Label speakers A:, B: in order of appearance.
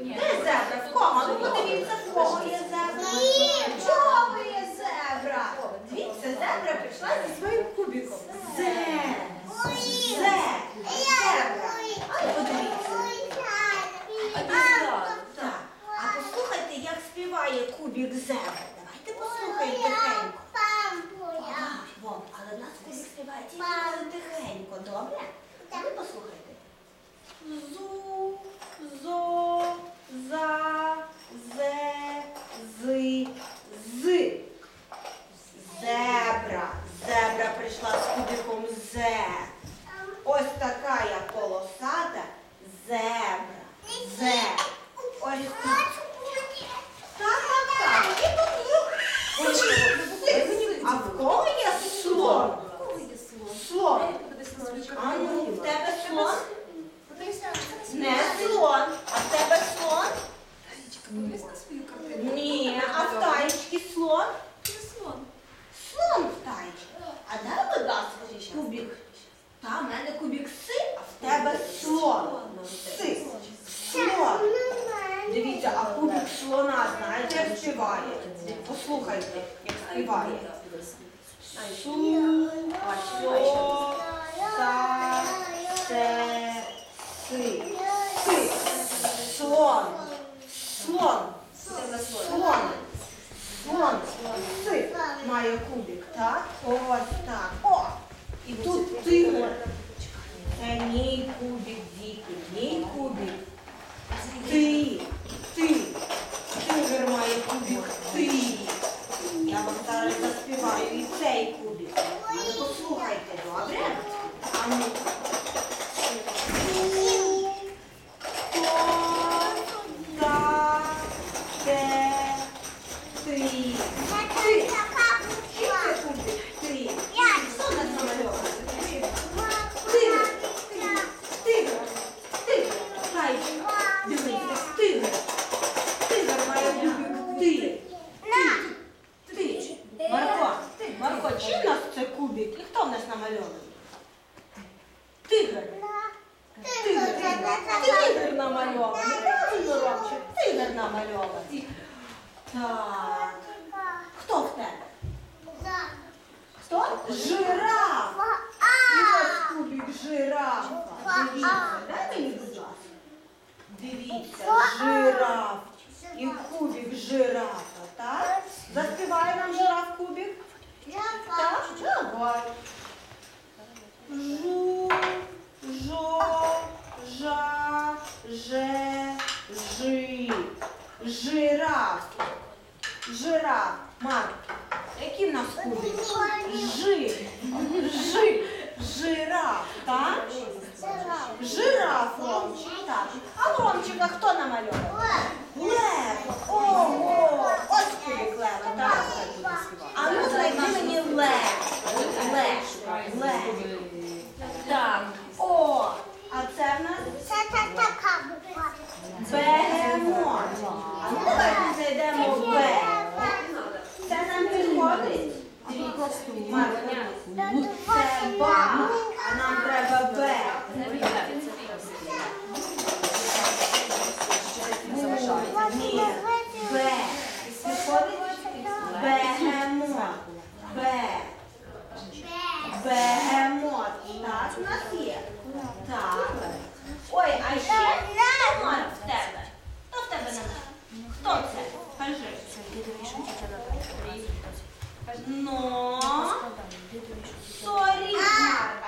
A: Де зебра? В кого? Ну подивіться, в кого є зебра. В кого є зебра? Дивіться, зебра прийшла зі своїм кубиком. Зе. Зе. Зебра. А ну подивіться. Так. А послухайте, як співає кубик зебра. Давайте послухаємо тихенько. Вон, але в нас кубик співає тільки тихенько, добре? А ви послухайте. Зу, зо, за, зе, зи, зи. Зебра. Зебра прийшла з кубиком зе. Ось така я полосата зебра. Зе. Ось тут. Так, так, так. І тут ну, А в кого є слон? Слон. А ну, в тебе слон? Не слон. А в тебе слон? Ні. А в таєчки слон? Слон в таєчці. А де, будь ласка, кубик? Та, в мене кубик си, а в тебе слон. Си. Слон. Дивіться, а кубик слона, знаєте, як співає? Послухайте, як співає. Су, со, та, се, си. Си. Слон. Слон. Слон. Слон. Си. Має кубик, так? Ось так. О! І тут тигр. Це мій кубик, діти, мій кубик. Ти, намальований. Правильно, Ромчик? Тигр намальований. Так. Хто в тебе? Хто? Жираф. І ось кубик жирафа. Дивіться, дай мені, будь ласка. Дивіться, жираф. І кубик жирафа, так? Заспіває нам жираф кубик? Так? Давай. Жу, жо, жа, же, жи. Жираф. Жираф. Марк, які в нас кубик? Хто це? Кажи. Ну, сорі, Марта.